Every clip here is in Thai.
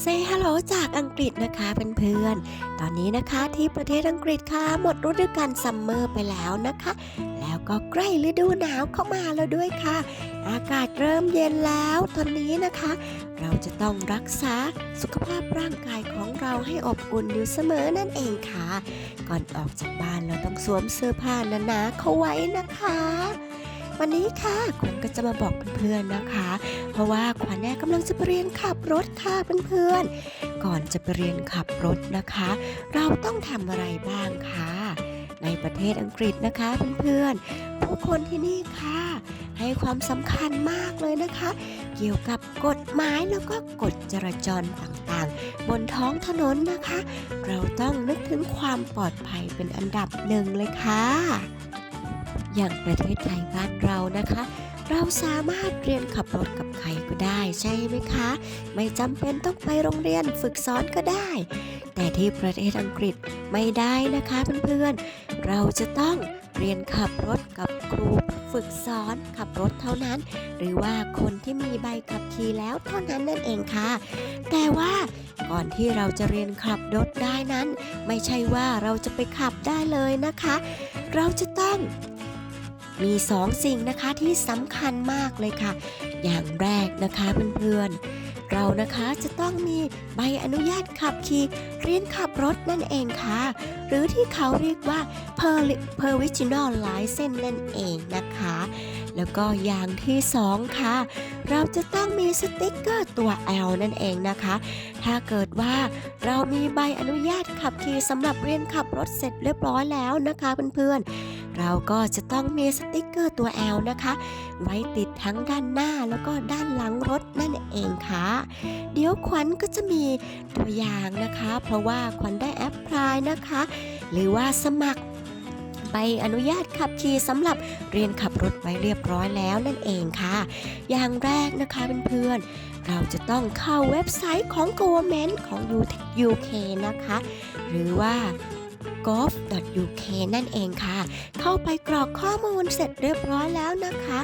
เซฮัลโหลจากอังกฤษนะคะเพื่อนๆ ตอนนี้นะคะที่ประเทศอังกฤษค่ะหมดฤดูกาลซัมเมอร์ไปแล้วนะคะ แล้วก็ใกล้ฤดูหนาวเข้ามาแล้วด้วยค่ะ อากาศเริ่มเย็นแล้วตอนนี้นะคะ เราจะต้องรักษาสุขภาพร่างกายของเราให้อบอุ่นอยู่เสมอนั่นเองค่ะ ก่อนออกจากบ้านเราต้องสวมเสื้อผ้าหนาๆเข้าไว้นะคะ วันนี้ค่ะขวัญก็จะมาบอกเพื่อนๆนะคะ เพราะว่าขวัญเนี่ยกำลังจะไปเรียนขับรถค่ะเพื่อนๆ ก่อนจะไปเรียนขับรถนะคะ เราต้องทำอะไรบ้างคะในประเทศอังกฤษนะคะเพื่อนๆ ผู้คนที่นี่ค่ะ ให้ความสำคัญมากเลยนะคะ เกี่ยวกับกฎหมายแล้วก็กฎจราจรต่างๆ บนท้องถนนนะคะ เราต้องนึกถึงความปลอดภัยเป็นอันดับหนึ่งเลยค่ะ อย่างประเทศไทยบ้านเรานะคะ เราสามารถเรียนขับรถกับใครก็ได้ใช่ไหมคะ ไม่จำเป็นต้องไปโรงเรียนฝึกสอนก็ได้ แต่ที่ประเทศอังกฤษไม่ได้นะคะเพื่อนๆ เราจะต้องเรียนขับรถกับครูฝึกสอนขับรถเท่านั้น หรือว่าคนที่มีใบขับขี่แล้วเท่านั้นนั่นเองค่ะ แต่ว่าก่อนที่เราจะเรียนขับรถได้นั้น ไม่ใช่ว่าเราจะไปขับได้เลยนะคะ เราจะต้อง มีสองสิ่งนะคะที่สำคัญมากเลยค่ะ อย่างแรกนะคะเพื่อนๆ เรานะคะจะต้องมีใบอนุญาตขับขี่เรียนขับรถนั่นเองค่ะ หรือที่เขาเรียกว่า Per- provisional license นั่นเองนะคะ แล้วก็อย่างที่สองค่ะ เราจะต้องมีสติ๊กเกอร์ตัว L นั่นเองนะคะ ถ้าเกิดว่าเรามีใบอนุญาตขับขี่สำหรับเรียนขับรถเสร็จเรียบร้อยแล้วนะคะเพื่อนๆ เราก็จะต้องมีสติกเกอร์ตัว L นะคะ ไว้ติดทั้งด้านหน้าแล้วก็ด้านหลังรถนั่นเองค่ะ เดี๋ยวขวัญก็จะมีตัวอย่างนะคะ เพราะว่าขวัญได้แอปพลายนะคะ หรือว่าสมัครใบอนุญาตขับขี่สำหรับเรียนขับรถไว้เรียบร้อยแล้วนั่นเองค่ะ อย่างแรกนะคะเพื่อนๆ เราจะต้องเข้าเว็บไซต์ของ government ของ UK นะคะ หรือว่า gov.uk นั่นเองค่ะ เข้าไปกรอกข้อมูลเสร็จเรียบร้อยแล้วนะคะ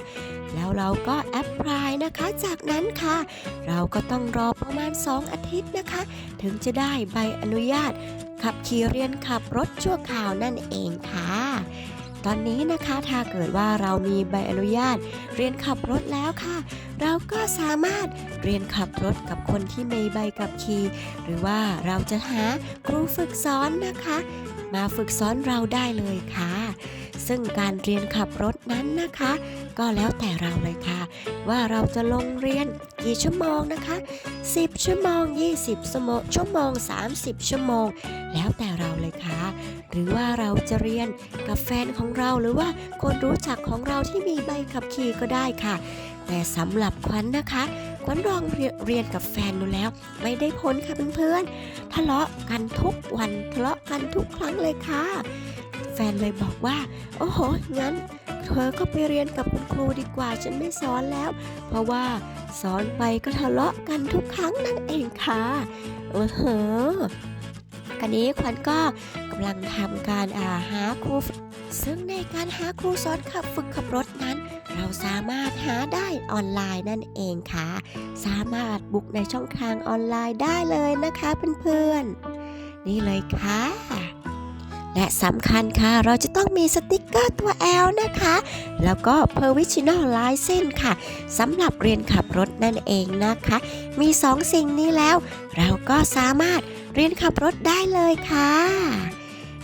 แล้วเราก็แอปพลายนะคะ จากนั้นค่ะ เราก็ต้องรอประมาณ 2 อาทิตย์นะคะ ถึงจะได้ใบอนุญาต ขับขี่เรียนขับรถชั่วคราวนั่นเองค่ะ ตอนนี้นะคะถ้าเกิดว่าเรามีใบอนุญาต เรียนขับรถแล้วค่ะเราก็สามารถเรียนขับรถกับคนที่มีใบขับขี่หรือว่าเราจะหาครูฝึกสอนนะคะ มาฝึกสอนเราได้เลยค่ะ ซึ่งการเรียนขับรถนั้นนะคะ ก็แล้วแต่เราเลยค่ะ ว่าเราจะลงเรียนกี่ชั่วโมงนะคะ 10 ชั่วโมง 20ชั่วโมงชั่วโมง 30 ชั่วโมง แล้วแต่เราเลยค่ะ หรือว่าเราจะเรียนกับแฟนของเราหรือว่าคนรู้จักของเราที่มีใบขับขี่ก็ได้ค่ะ แต่สำหรับขวัญนะคะ ขวัญลองเรียนกับแฟนดูแล้ว ไม่ได้ผลค่ะเพื่อนๆทะเลาะกันทุกวันทะเลาะกันทุกครั้งเลยค่ะ แฟนเลยบอกว่า โอ้โหงั้น เธอก็ไปเรียนกับคุณครูดีกว่าฉันไม่สอนแล้ว เพราะว่าสอนไปก็ทะเลาะกันทุกครั้งนั่นเองค่ะเออเหอะกันนี้ขวัญก็กำลังทำการอ่า หาครูซึ่งในการหาครูสอนขับฝึกขับรถนั้น เราสามารถหาได้ออนไลน์นั่นเองค่ะ สามารถบุกในช่องทางออนไลน์ได้เลยนะคะเพื่อนๆ นี่เลยค่ะและสำคัญค่ะ เราจะต้องมีสติกเกอร์ตัว L นะคะ แล้วก็ provisional license ค่ะสำหรับเรียนขับรถนั่นเองนะคะ มีสองสิ่งนี้แล้ว เราก็สามารถเรียนขับรถได้เลยค่ะ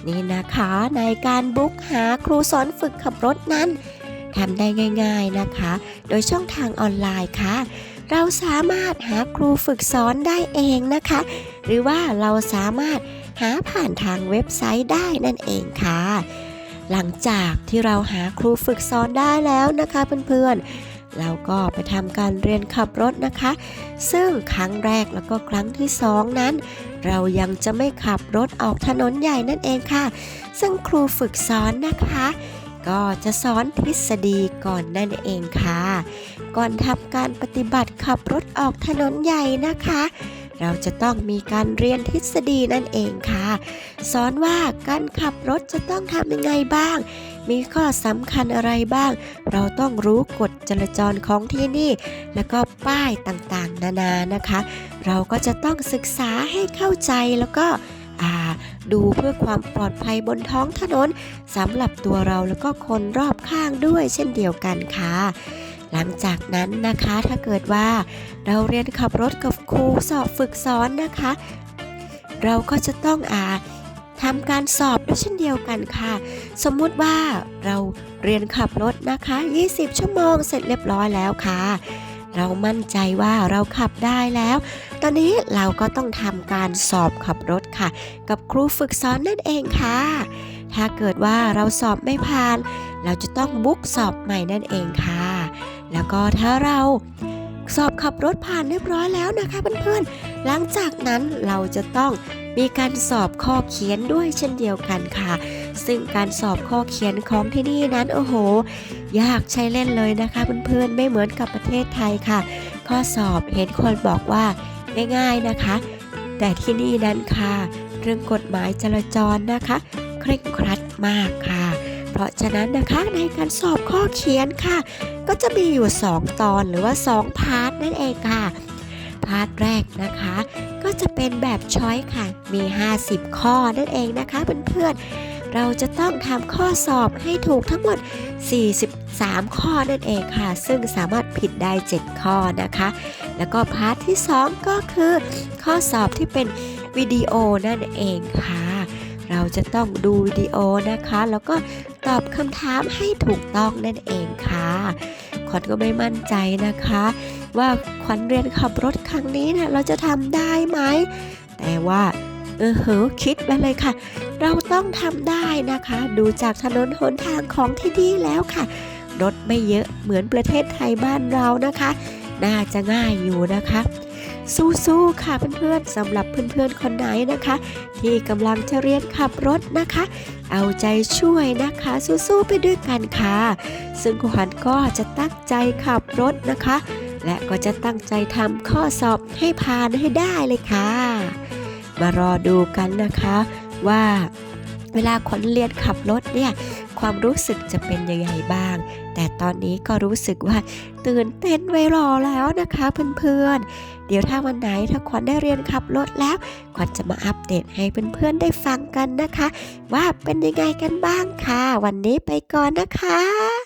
นี่นะคะในการบุ๊กหาครูสอนฝึกขับรถนั้นทำได้ง่าย ๆนะคะ โดยช่องทางออนไลน์ค่ะ เราสามารถหาครูฝึกสอนได้เองนะคะ หรือว่าเราสามารถหาผ่านทางเว็บไซต์ได้นั่นเองค่ะ หลังจากที่เราหาครูฝึกสอนได้แล้วนะคะเพื่อนๆ เราก็ไปทำการเรียนขับรถนะคะ ซึ่งครั้งแรกแล้วก็ครั้งที่สองนั้น เรายังจะไม่ขับรถออกถนนใหญ่นั่นเองค่ะ ซึ่งครูฝึกสอนนะคะ ก็จะสอนทฤษฎีก่อนนั่นเองค่ะ ก่อนทำการปฏิบัติขับรถออกถนนใหญ่นะคะเราจะต้องมีการเรียนทฤษฎีนั่นเองค่ะ สอนว่าการขับรถจะต้องทำยังไงบ้าง มีข้อสำคัญอะไรบ้าง เราต้องรู้กฎจราจรของที่นี่ แล้วก็ป้ายต่างๆ นานานะคะ เราก็จะต้องศึกษาให้เข้าใจแล้วก็อ่าดูเพื่อความปลอดภัยบนท้องถนนสำหรับตัวเราแล้วก็คนรอบข้างด้วยเช่นเดียวกันค่ะ หลังจากนั้นนะคะถ้าเกิดว่าเราเรียนขับรถกับครูสอบฝึกสอนนะคะ เราก็จะต้องอ่า ทำการสอบด้วยเช่นเดียวกันค่ะ สมมุติว่าเราเรียนขับรถนะคะ 20 ชั่วโมงเสร็จเรียบร้อยแล้วค่ะ เรามั่นใจว่าเราขับได้แล้ว ตอนนี้เราก็ต้องทำการสอบขับรถค่ะ กับครูฝึกสอนนั่นเองค่ะ ถ้าเกิดว่าเราสอบไม่ผ่าน เราจะต้องบุ๊กสอบใหม่นั่นเองค่ะ แล้วก็ถ้าเรา สอบขับรถผ่านเรียบร้อยแล้วนะคะเพื่อนๆ หลังจากนั้นเราจะต้องมีการสอบข้อเขียนด้วยเช่นเดียวกันค่ะ ซึ่งการสอบข้อเขียนของที่นี่นั้นโอ้โห ยากใช้เล่นเลยนะคะเพื่อนๆ ไม่เหมือนกับประเทศไทยค่ะ ข้อสอบเห็นคนบอกว่าง่ายๆนะคะ แต่ที่นี่นั้นค่ะ เรื่องกฎหมายจราจรนะคะ เคร่งครัดมากค่ะ เพราะฉะนั้นนะคะในการสอบ ข้อเขียนค่ะ ก็จะมีอยู่ 2 ตอนหรือว่า 2 พาร์ทนั่นเองค่ะ พาร์ทแรกนะคะ ก็จะเป็นแบบช้อยค่ะ มี 50 ข้อนั่นเองนะคะเพื่อนๆ เราจะต้องทำข้อสอบให้ถูกทั้งหมด 43 ข้อนั่นเองค่ะ ซึ่งสามารถผิดได้ 7 ข้อนะคะ แล้วก็พาร์ทที่ 2 ก็คือ ข้อสอบที่เป็นวิดีโอนั่นเองค่ะเราจะต้องดูวิดีโอนะคะ แล้วก็ ตอบคำถามให้ถูกต้องนั่นเองค่ะขวัญก็ไม่มั่นใจนะคะ ว่าขวัญเรียนขับรถครั้งนี้เนะเราจะทำได้ไหมแต่ว่าเออเหอคิดไปเลยค่ะ เราต้องทำได้นะคะ ดูจากถนนหนทางของที่นี่แล้วค่ะ รถไม่เยอะเหมือนประเทศไทยบ้านเรานะคะ น่าจะง่ายอยู่นะคะ สู้ๆค่ะเพื่อนๆสำหรับเพื่อนๆคนไหนนะคะ ที่กำลังจะเรียนขับรถนะคะ เอาใจช่วยนะคะ สู้ๆไปด้วยกันค่ะ ซึ่งขวัญก็จะตั้งใจขับรถนะคะ และก็จะตั้งใจทำข้อสอบให้ผ่านให้ได้เลยค่ะ มารอดูกันนะคะว่าเวลาขวัญเรียนขับรถเนี่ย ความรู้สึกจะเป็นยังไงบ้าง แต่ตอนนี้ก็รู้สึกว่าตื่นเต้นไว้รอแล้วนะคะเพื่อนๆ เดี๋ยวถ้าวันไหนถ้าขวัญได้เรียนขับรถแล้ว ขวัญจะมาอัปเดตให้เพื่อนๆได้ฟังกันนะคะ ว่าเป็นยังไงกันบ้างค่ะ วันนี้ไปก่อนนะคะ